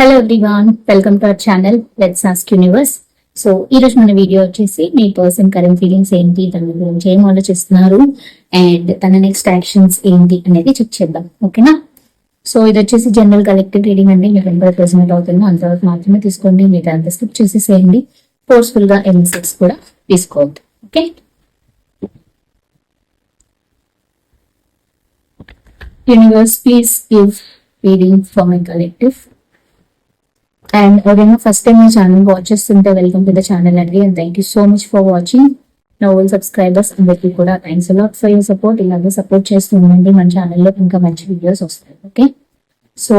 Hello everyone welcome to our channel let's ask universe so ఈ రోజు మన video వచ్చేసి మీ పర్సన్ కరెంట్ ఫీలింగ్స్ ఏంటి తన గురించి ఏం ఆలోచిస్తున్నారు అండ్ తన నెక్స్ట్ యాక్షన్స్ ఏంటి అనేది చెక్ చేద్దాం. ఓకేనా సో ఇది వచ్చేసి జనరల్ కలెక్టివ్ రీడింగ్ అండి. మీరు ఎంత ప్రెసెంట్ అవుతుందో అంతవరకు మాత్రమే తీసుకోండి. మీరు అంత స్కిప్ చేసేసేయండి. ఫోర్స్ఫుల్గా ఎన్సెట్స్ కూడా తీసుకోవద్దు. Okay universe please give reading for my collective and ఎవరైనా ఫస్ట్ టైం మీ ఛానల్ వాచ్ చేస్తుంటే వెల్కమ్ టు ద ఛానల్ అండి. And thank you so much for watching నా ఓల్ సబ్స్క్రైబర్స్ అందరికీ కూడా thanks a lot for your support ఇలాగే support చేస్తూ ఉండండి. మన ఛానల్లో ఇంకా మంచి వీడియోస్ వస్తాయి. ఓకే సో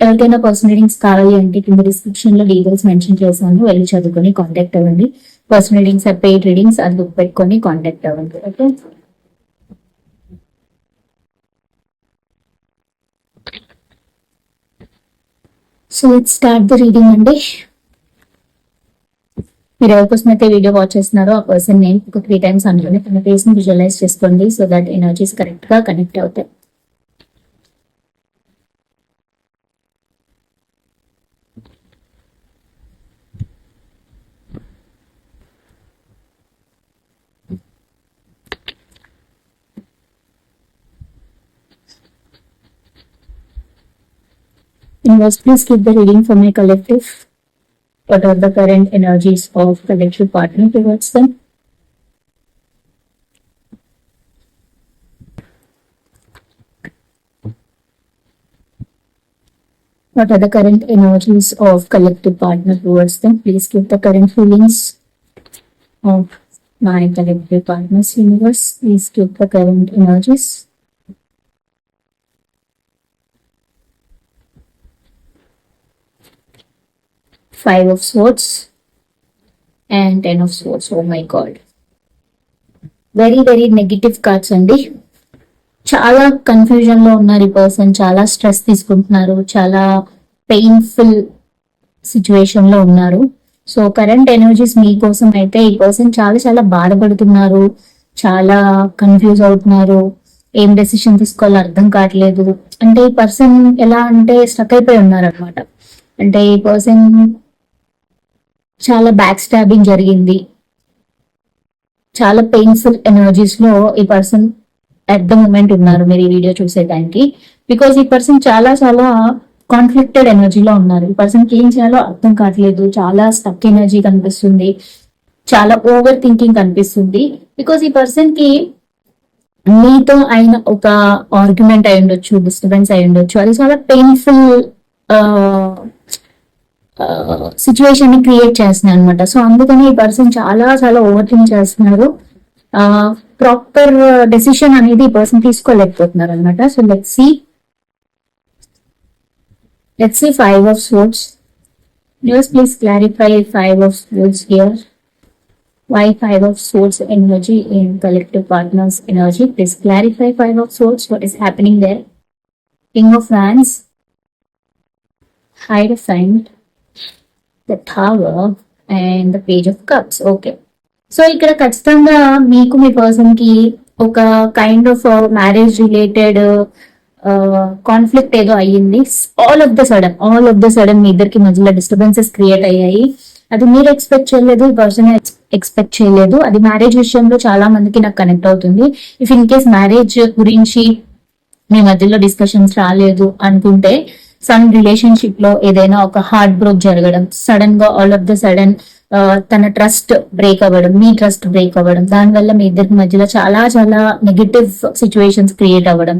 ఎవరికైనా పర్సనల్ రీడింగ్స్ కావాలి అంటే కింద డిస్క్రిప్షన్లో డీటెయిల్స్ మెన్షన్ చేశాను. వెళ్ళి చదువుకొని కాంటాక్ట్ అవ్వండి. పర్సనల్ రీడింగ్స్ పెయిడ్ రీడింగ్స్ అది బుక్ పెట్టుకొని కాంటాక్ట్ అవ్వండి. Okay so it start the reading అండి మీరు ఎవరికోసం అయితే వీడియో వాచ్ చేస్తున్నారో ఆ పర్సన్ నేమ్ ఒక త్రీ టైమ్స్ అనుకుని తన ఫేస్ని విజువలైజ్ చేసుకోండి సో దట్ ఎనర్జీస్ కరెక్ట్గా కనెక్ట్ అవుతాయి. Universe, please keep the reading for my collective. What are the current energies of collective partner towards them? What are the current energies of collective partner towards them? Please give the current feelings of my collective partners universe. Please give the current energies. Five of Swords and ten of Swords. Oh my God. Very very negative cards అండి. చాలా కన్ఫ్యూజన్లో ఉన్నారు ఈ person. చాలా stress తీసుకుంటున్నారు. చాలా painful సిచ్యువేషన్లో ఉన్నారు. సో కరెంట్ ఎనర్జీస్ మీకోసం అయితే ఈ పర్సన్ చాలా చాలా బాధపడుతున్నారు. చాలా కన్ఫ్యూజ్ అవుతున్నారు. ఏం డెసిషన్ తీసుకోవాలో అర్థం కావట్లేదు. అంటే ఈ పర్సన్ ఎలా అంటే స్ట్రక్ అయిపోయి ఉన్నారు అనమాట అంటే ఈ పర్సన్ చాలా బ్యాక్ స్టాబింగ్ జరిగింది. చాలా పెయిన్ఫుల్ ఎనర్జీస్లో ఈ పర్సన్ అట్ ద మూమెంట్ ఉన్నారు మీరు ఈ వీడియో చూసేదానికి బికాస్ ఈ పర్సన్ చాలా చాలా కాన్ఫ్లిక్టెడ్ ఎనర్జీలో ఉన్నారు. ఈ పర్సన్ ఏం చేయాలో అర్థం కావట్లేదు. చాలా స్టక్ ఎనర్జీ కనిపిస్తుంది. చాలా ఓవర్ థింకింగ్ కనిపిస్తుంది. బికాస్ ఈ పర్సన్కి మీతో అయిన ఒక ఆర్గ్యుమెంట్ అయి ఉండొచ్చు డిస్టర్బెన్స్ అయి ఉండొచ్చు. అది చాలా పెయిన్ఫుల్ సిచ్యువేషన్ని క్రియేట్ చేస్తున్నాయి అనమాట సో అందుకని ఈ పర్సన్ చాలా చాలా ఓవర్ థింక్ చేస్తున్నారు ప్రాపర్ డెసిషన్ అనేది ఈ పర్సన్ తీసుకోలేకపోతున్నారు అనమాట so let see let see five of swords news please clarify five of swords here why five of swords energy in collective partners energy? Please clarify five of swords. What is happening there? King of wands. Hierophant the tower and the page of cups okay so ఇక్కడ ఖచ్చితంగా మీకు మీ పర్సన్కి ఒక kind of marriage related conflict ఏదో అయ్యింది. All of the sudden all of the sudden మీ ఇద్దరికి మధ్యలో డిస్టర్బెన్సెస్ క్రియేట్ అయ్యాయి. అది మీరు ఎక్స్పెక్ట్ చేయలేదు ఈ పర్సన్ ఎక్స్పెక్ట్ చేయలేదు. అది మ్యారేజ్ విషయంలో చాలా మందికి నాకు కనెక్ట్ అవుతుంది. ఇఫ్ ఇన్ కేస్ మ్యారేజ్ గురించి మీ మధ్యలో డిస్కషన్స్ రాలేదు అనుకుంటే సన్ రిలేషన్షిప్లో ఏదైనా ఒక హార్ట్ బ్రోక్ జరగడం సడన్గా ఆల్ ఆఫ్ ద సడన్ తన ట్రస్ట్ బ్రేక్ అవ్వడం మీ ట్రస్ట్ బ్రేక్ అవ్వడం దానివల్ల మీ ఇద్దరి మధ్యలో చాలా చాలా నెగటివ్ సిచ్యువేషన్స్ క్రియేట్ అవ్వడం.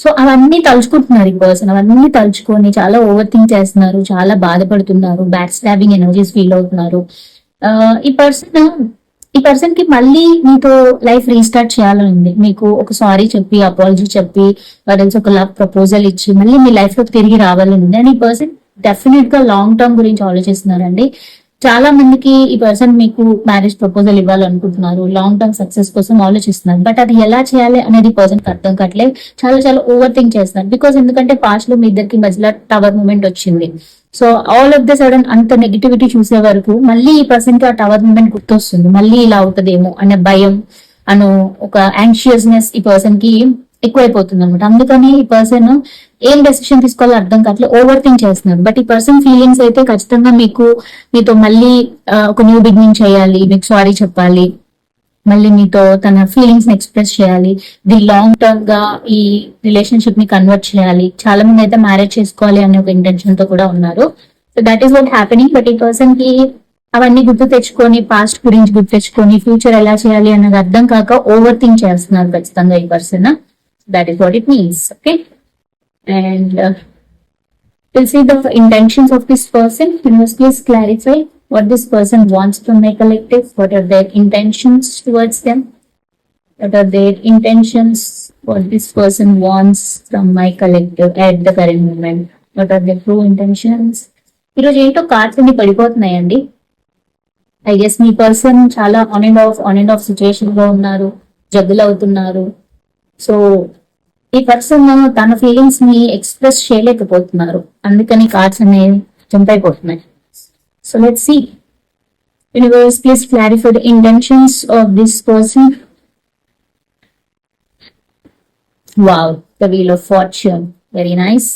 సో అవన్నీ తలుచుకుంటున్నారు ఈ పర్సన్. అవన్నీ తలుచుకొని చాలా ఓవర్ థింక్ చేస్తున్నారు చాలా బాధపడుతున్నారు బ్యాక్ స్టాబింగ్ ఎనర్జీస్ ఫీల్ అవుతున్నారు. ఈ పర్సన్ ఈ పర్సన్కి మళ్ళీ మీతో లైఫ్ రీస్టార్ట్ చేయాలని ఉంది మీకు ఒక సారీ చెప్పి అపాలజీ చెప్పి వారికి ఒక లవ్ ప్రపోజల్ ఇచ్చి మళ్ళీ మీ లైఫ్లో తిరిగి రావాలని ఉంది అండ్ ఈ పర్సన్ డెఫినెట్గా లాంగ్ టర్మ్ గురించి ఆలోచిస్తున్నారండి. చాలా మందికి ఈ పర్సన్ మీకు మ్యారేజ్ ప్రపోజల్ ఇవ్వాలనుకుంటున్నారు లాంగ్ టర్మ్ సక్సెస్ కోసం ఆలోచిస్తున్నారు. బట్ అది ఎలా చేయాలి అనేది పర్సన్ అర్థం కావట్లేదు. చాలా చాలా ఓవర్ థింక్ చేస్తున్నారు. బికాస్ ఎందుకంటే పాస్ట్లో మీ ఇద్దరికి మధ్యలో టవర్ మూమెంట్ వచ్చింది. So all of the sudden అంత నెగిటివిటీ చూసే వరకు మళ్ళీ ఈ పర్సన్కి ఆ టవర్ మూమెంట్ గుర్తొస్తుంది. మళ్ళీ ఇలా అవుతుందేమో అనే భయం అను ఒక యాంగ్షియస్నెస్ ఈ పర్సన్కి ఎక్కువైపోతుంది అనమాట అందుకని ఈ పర్సన్ ఏం డెసిషన్ తీసుకోవాలో అర్థం కావట్లేదు. ఓవర్ థింక్ చేస్తున్నారు బట్ ఈ పర్సన్ ఫీలింగ్స్ అయితే ఖచ్చితంగా మీకు మీతో మళ్ళీ ఒక న్యూ బిగినింగ్ చేయాలి. మీకు సారీ చెప్పాలి. మళ్ళీ మీతో తన ఫీలింగ్స్ని ఎక్స్ప్రెస్ చేయాలి. ది లాంగ్ టర్మ్గా ఈ రిలేషన్షిప్ని కన్వర్ట్ చేయాలి. చాలా మంది అయితే మ్యారేజ్ చేసుకోవాలి అనే ఒక ఇంటెన్షన్తో కూడా ఉన్నారు. So that is what happening but ఈ పర్సన్కి అవన్నీ గుర్తు తెచ్చుకొని పాస్ట్ గురించి గుర్తు తెచ్చుకొని ఫ్యూచర్ ఎలా చేయాలి అన్నది అర్థం కాక ఓవర్ థింక్ చేస్తున్నారు ఖచ్చితంగా ఈ person That is what it means. Okay. And uh, we'll see the intentions of this person. You must please clarify what this person wants from my collective. What are their intentions towards them? What are their intentions? What this person wants from my collective at the current moment? What are their true intentions? ఈరోజు ఏంటో cards అన్ని పడిపోతున్నాయండి I guess మీ person చాలా on and off on and off సిచ్యువేషన్లో ఉన్నారు జగ్గులు అవుతున్నారు so ఈ పర్సన్ తన ఫీలింగ్స్ని ఎక్స్ప్రెస్ చేయలేకపోతున్నారు. అందుకని కార్డ్స్ అనేవి జంప్ అయిపోతున్నాయి. So let see universe please clarify the intentions of this person wow the wheel of fortune very nice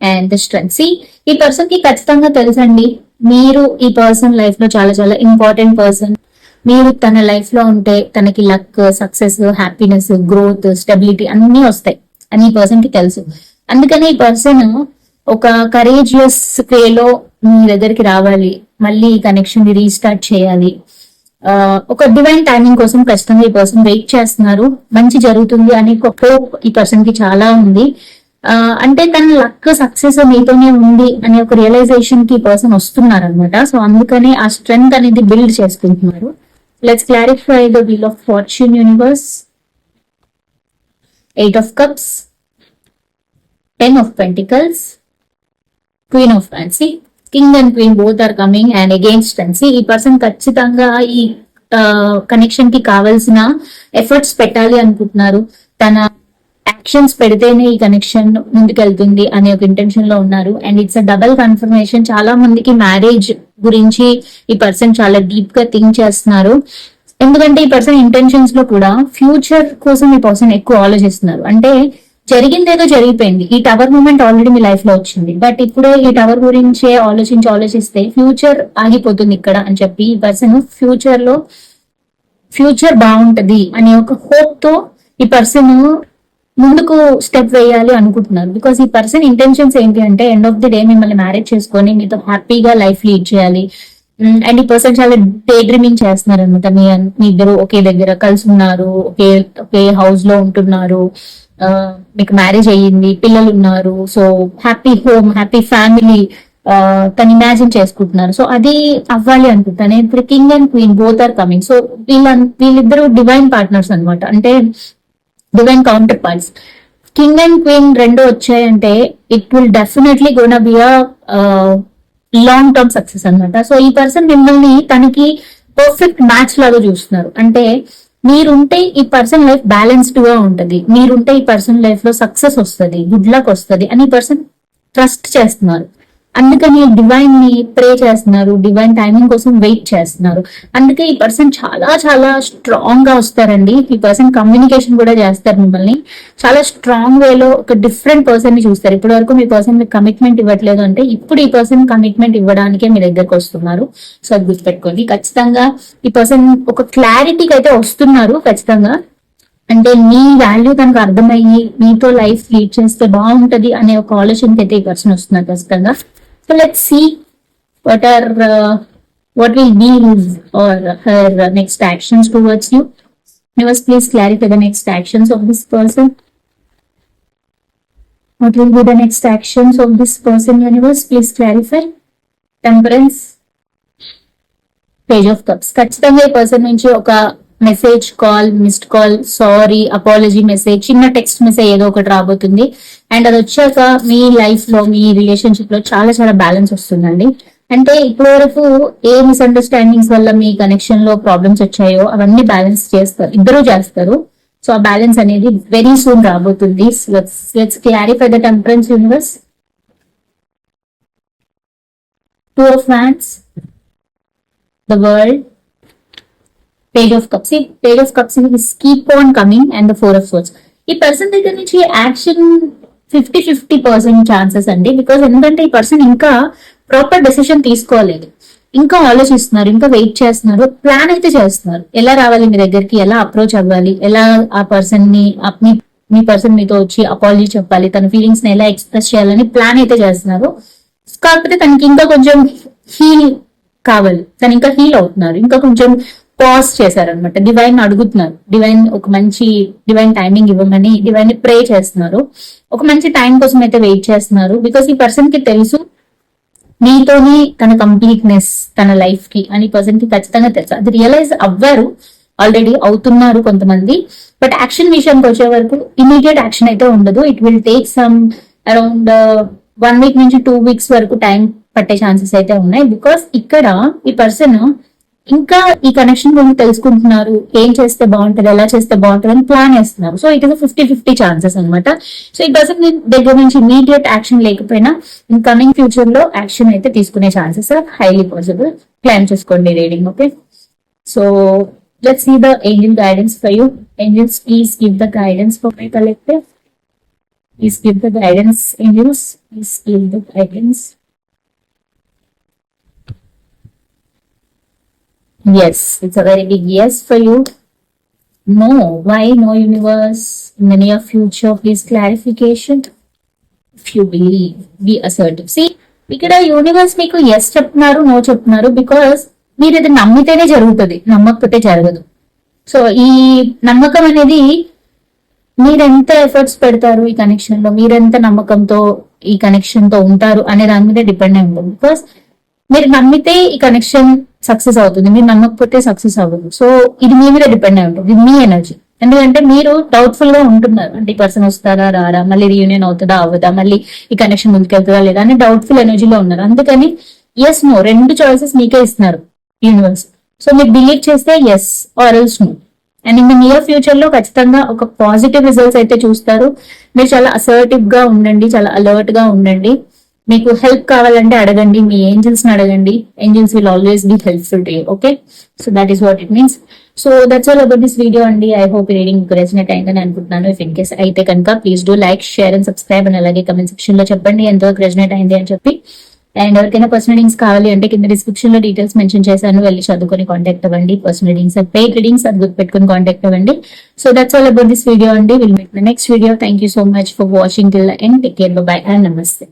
and the strength see ఈ పర్సన్కి ఖచ్చితంగా తెలుసండి. మీరు ఈ పర్సన్ లైఫ్లో చాలా చాలా ఇంపార్టెంట్ పర్సన్ మీరు తన లైఫ్లో ఉంటే తనకి luck success happiness growth stability అన్ని వస్తాయి. అని ఈ పర్సన్కి తెలుసు. అందుకని ఈ పర్సన్ ఒక కరేజియస్ వేలో మీ దగ్గరికి రావాలి. మళ్ళీ ఈ కనెక్షన్ని రీస్టార్ట్ చేయాలి. ఒక డివైన్ టైమింగ్ కోసం ఖచ్చితంగా ఈ పర్సన్ వెయిట్ చేస్తున్నారు. మంచి జరుగుతుంది అని ఒక హోప్ ఈ పర్సన్కి చాలా ఉంది. అంటే తన లక్ సక్సెస్ మీతోనే ఉంది అనే ఒక రియలైజేషన్కి పర్సన్ వస్తున్నారు అనమాట సో అందుకని ఆ స్ట్రెంగ్త్ అనేది బిల్డ్ చేసుకుంటున్నారు. Let's clarify the wheel of fortune universe. Eight of cups ten of pentacles queen of fancy king and queen both are coming and against fancy ఈ పర్సన్ ఖచ్చితంగా ఈ కనెక్షన్కి కావాల్సిన ఎఫర్ట్స్ పెట్టాలి అనుకుంటున్నారు. తన యాక్షన్స్ పెడితేనే ఈ కనెక్షన్ ముందుకెళ్తుంది అనే ఒక ఇంటెన్షన్లో ఉన్నారు. And it's a double confirmation చాలా మందికి మ్యారేజ్ గురించి ఈ పర్సన్ చాలా డీప్గా థింక్ చేస్తున్నారు. ఎందుకంటే ఈ పర్సన్ ఇంటెన్షన్స్లో కూడా ఫ్యూచర్ కోసం ఈ పర్సన్ ఎక్కువ ఆలోచిస్తున్నారు. అంటే జరిగిందేదో జరిగిపోయింది. ఈ టవర్ మూమెంట్ ఆల్రెడీ మీ లైఫ్లో వచ్చింది. బట్ ఇప్పుడే ఈ టవర్ గురించే ఆలోచించి ఆలోచిస్తే ఫ్యూచర్ ఆగిపోతుంది ఇక్కడ అని చెప్పి ఈ పర్సన్ ఫ్యూచర్లో ఫ్యూచర్ బాగుంటది అనే ఒక హోప్తో ఈ పర్సన్ ముందుకు స్టెప్ వేయాలి అనుకుంటున్నారు. బికాస్ ఈ పర్సన్ ఇంటెన్షన్స్ ఏంటి అంటే ఎండ్ ఆఫ్ ది డే మిమ్మల్ని మ్యారేజ్ చేసుకొని మీతో హ్యాపీగా లైఫ్ లీడ్ చేయాలి. Mm, అండ్ ఈ పర్సన్ చాలా డే డ్రీమింగ్ చేస్తున్నారు అనమాట మీ మీ ఇద్దరు ఒకే దగ్గర కలిసి ఉన్నారు ఒకే ఒకే హౌస్లో ఉంటున్నారు. మీకు మ్యారేజ్ అయ్యింది పిల్లలు ఉన్నారు. So happy home happy family తను ఇమాజిన్ చేసుకుంటున్నారు. సో అది అవ్వాలి అనుకుంటాను ఇప్పుడు king and queen both are coming so వీళ్ళ వీళ్ళిద్దరు డివైన్ పార్ట్నర్స్ అన్నమాట. అంటే divine counterparts king and queen రెండు వచ్చాయంటే it will definitely gonna be a long term success అన్నమాట. సో ఈ పర్సన్ మిమ్మల్ని తనకి పర్ఫెక్ట్ మ్యాచ్ లాగా చూస్తున్నారు. అంటే మీరుంటే ఈ పర్సన్ లైఫ్ బ్యాలెన్స్డ్గా ఉంటది. మీరుంటే ఈ పర్సన్ లైఫ్లో సక్సెస్ వస్తుంది. గుడ్ లక్ వస్తుంది. అని ఈ పర్సన్ ట్రస్ట్ చేస్తున్నారు. అందుకని డివైన్ని ప్రే చేస్తున్నారు డివైన్ టైమింగ్ కోసం వెయిట్ చేస్తున్నారు. అందుకే ఈ పర్సన్ చాలా చాలా స్ట్రాంగ్గా వస్తారండి. ఈ పర్సన్ కమ్యూనికేషన్ కూడా చేస్తారు మిమ్మల్ని. చాలా స్ట్రాంగ్ వేలో ఒక డిఫరెంట్ పర్సన్ని చూస్తారు. ఇప్పటి వరకు మీ పర్సన్ మీకు కమిట్మెంట్ ఇవ్వట్లేదు అంటే ఇప్పుడు ఈ పర్సన్ కమిట్మెంట్ ఇవ్వడానికే మీ దగ్గరకు వస్తున్నారు. సో అది గుర్తుపెట్టుకోండి. ఖచ్చితంగా ఈ పర్సన్ ఒక క్లారిటీకి అయితే వస్తున్నారు ఖచ్చితంగా. అంటే మీ వాల్యూ తనకు అర్థమయ్యి మీతో లైఫ్ లీడ్ చేస్తే బాగుంటది అనే ఒక ఆలోచనకి అయితే ఈ పర్సన్ వస్తున్నారు ఖచ్చితంగా. So let what what are what will be his or her next actions towards you Universe, please clarify the next actions of this person. What will be the next actions of this person, universe? Please clarify. Temperance. Page of cups ఖచ్చితంగా ఈ person నుంచి ఒక message call missed call sorry apology message చిన్న text message ఏదో ఒకటి రాబోతుంది. And అది వచ్చాక మీ లైఫ్లో మీ రిలేషన్షిప్లో చాలా చాలా బ్యాలెన్స్ వస్తుందండి. అంటే ఇప్పటి వరకు ఏ మిస్అండర్స్టాండింగ్స్ వల్ల మీ కనెక్షన్లో ప్రాబ్లమ్స్ వచ్చాయో అవన్నీ బ్యాలెన్స్ చేస్తారు ఇద్దరు చేస్తారు. సో ఆ బ్యాలెన్స్ అనేది వెరీ సూన్ రాబోతుంది. Let's clarify the temperance universe two of fans the world page of cups ఈ page of cups is keep on coming and the four of ఈ పర్సన్ దగ్గర నుంచి action fifty fifty percent chances అండి. Because ఎందుకంటే ఈ person ఇంకా proper decision తీసుకోలేదు. ఇంకా ఆలోచిస్తున్నారు ఇంకా వెయిట్ చేస్తున్నారు ప్లాన్ అయితే చేస్తున్నారు. ఎలా రావాలి మీ దగ్గరికి ఎలా అప్రోచ్ అవ్వాలి ఎలా ఆ పర్సన్ని మీ మీ పర్సన్ మీతో వచ్చి అపాలజీ చెప్పాలి తన ఫీలింగ్స్ని ఎలా ఎక్స్ప్రెస్ చేయాలని ప్లాన్ అయితే చేస్తున్నారు. కాకపోతే తనకి ఇంకా కొంచెం హీల్ కావాలి. తను ఇంకా హీల్ అవుతున్నారు. ఇంకా కొంచెం పాజ్ చేశారనమాట. డివైన్ అడుగుతున్నారు. డివైన్ ఒక మంచి డివైన్ టైమింగ్ ఇవ్వమని డివైన్ ప్రే చేస్తున్నారు. ఒక మంచి టైం కోసం అయితే వెయిట్ చేస్తున్నారు. బికాస్ ఈ పర్సన్కి తెలుసు మీతోని తన కంప్లీట్నెస్ తన లైఫ్కి అని పర్సన్కి ఖచ్చితంగా తెలుసు. అది రియలైజ్ అవ్వారు. ఆల్రెడీ అవుతున్నారు కొంతమంది. బట్ యాక్షన్ విషయానికి వచ్చే వరకు ఇమీడియట్ యాక్షన్ అయితే ఉండదు. It will take some around one week నుంచి టూ వీక్స్ వరకు టైం పట్టే ఛాన్సెస్ అయితే ఉన్నాయి. బికాస్ ఇక్కడ ఈ పర్సన్ ఇంకా ఈ కనెక్షన్ గురించి తెలుసుకుంటున్నారు. ఏం చేస్తే బాగుంటుంది ఎలా చేస్తే బాగుంటుంది అని ప్లాన్ చేస్తున్నారు. So it is fifty fifty chances అనమాట సో ఈ పర్సన్ దగ్గర నుంచి ఇమీడియట్ యాక్షన్ లేకపోయినా ఇన్ కమింగ్ ఫ్యూచర్లో యాక్షన్ అయితే తీసుకునే chances are highly possible plan చేసుకోండి reading okay so let see the angel guidance for you angels please give the guidance for my collective please give the guidance angels please give the guidance Yes, it's a very big yes for you. No, why no universe? In the near future, please clarification. If you believe, be assertive. See, ఇక్కడ universe మీకు yes చెప్తున్నారు no చెప్తున్నారు because మీరు ఇది నమ్మితేనే జరుగుతుంది నమ్మకపోతే జరగదు so ఈ నమ్మకం అనేది మీరెంత ఎఫర్ట్స్ పెడతారు ఈ కనెక్షన్లో మీరెంత నమ్మకంతో ఈ కనెక్షన్తో ఉంటారు అనే దాని మీద డిపెండ్ అయి ఉంటుంది బికాస్ మీరు నమ్మితే ఈ కనెక్షన్ సక్సెస్ అవుతుంది. మీరు నమ్మకపోతే సక్సెస్ అవ్వదు. సో ఇది మీ మీద డిపెండ్ అయి ఉంటుంది. మీ ఎనర్జీ ఎందుకంటే మీరు డౌట్ఫుల్గా ఉంటున్నారు. అంటే ఈ పర్సన్ వస్తారా రారా? మళ్ళీ రీయూనియన్ అవుతుందా అవ్వదా? మళ్ళీ ఈ కనెక్షన్ ముందుకెళ్తుందా లేదా? అని డౌట్ఫుల్ ఎనర్జీలో ఉన్నారు. అందుకని ఎస్ నో రెండు చాయిసెస్ మీకే ఇస్తున్నారు యూనివర్స్ సో మీరు బిలీవ్ చేస్తే yes or else no and in near ఫ్యూచర్లో ఖచ్చితంగా ఒక పాజిటివ్ రిజల్ట్స్ అయితే చూస్తారు. మీరు చాలా అసర్టివ్గా ఉండండి చాలా అలర్ట్గా ఉండండి. మీకు హెల్ప్ కావాలంటే అడగండి మీ ఏంజల్స్ని అడగండి. Angels will always be helpful to you okay so that is what it means so that's all about this video అండి. ఐ హోప్ రీడింగ్ రెసినేట్ అయిందని అనుకుంటున్నాను. ఇఫ్ ఇన్ కేస్ అయితే కనుక please do like share and subscribe and అలాగే comment సెక్షన్లో చెప్పండి. ఎంతవరకు resonate అయింది అని చెప్పి. అండ్ ఎవరికైనా పర్సనల్ రీడింగ్స్ కావాలి అంటే కింద డిస్క్రిప్షన్లో డీటెయిల్స్ మెన్షన్ చేశాను. వెళ్ళి చదువుకొని కాంటాక్ట్ అవ్వండి. పర్సనల్ రీడింగ్స్ పెయిడ్ రీడింగ్స్ అది గుర్తుపెట్టుకుని కాంటాక్ట్ అవ్వండి. So that's all about this video అండి. Will meet the next video thank you so much for watching till end take care bye and నమస్తే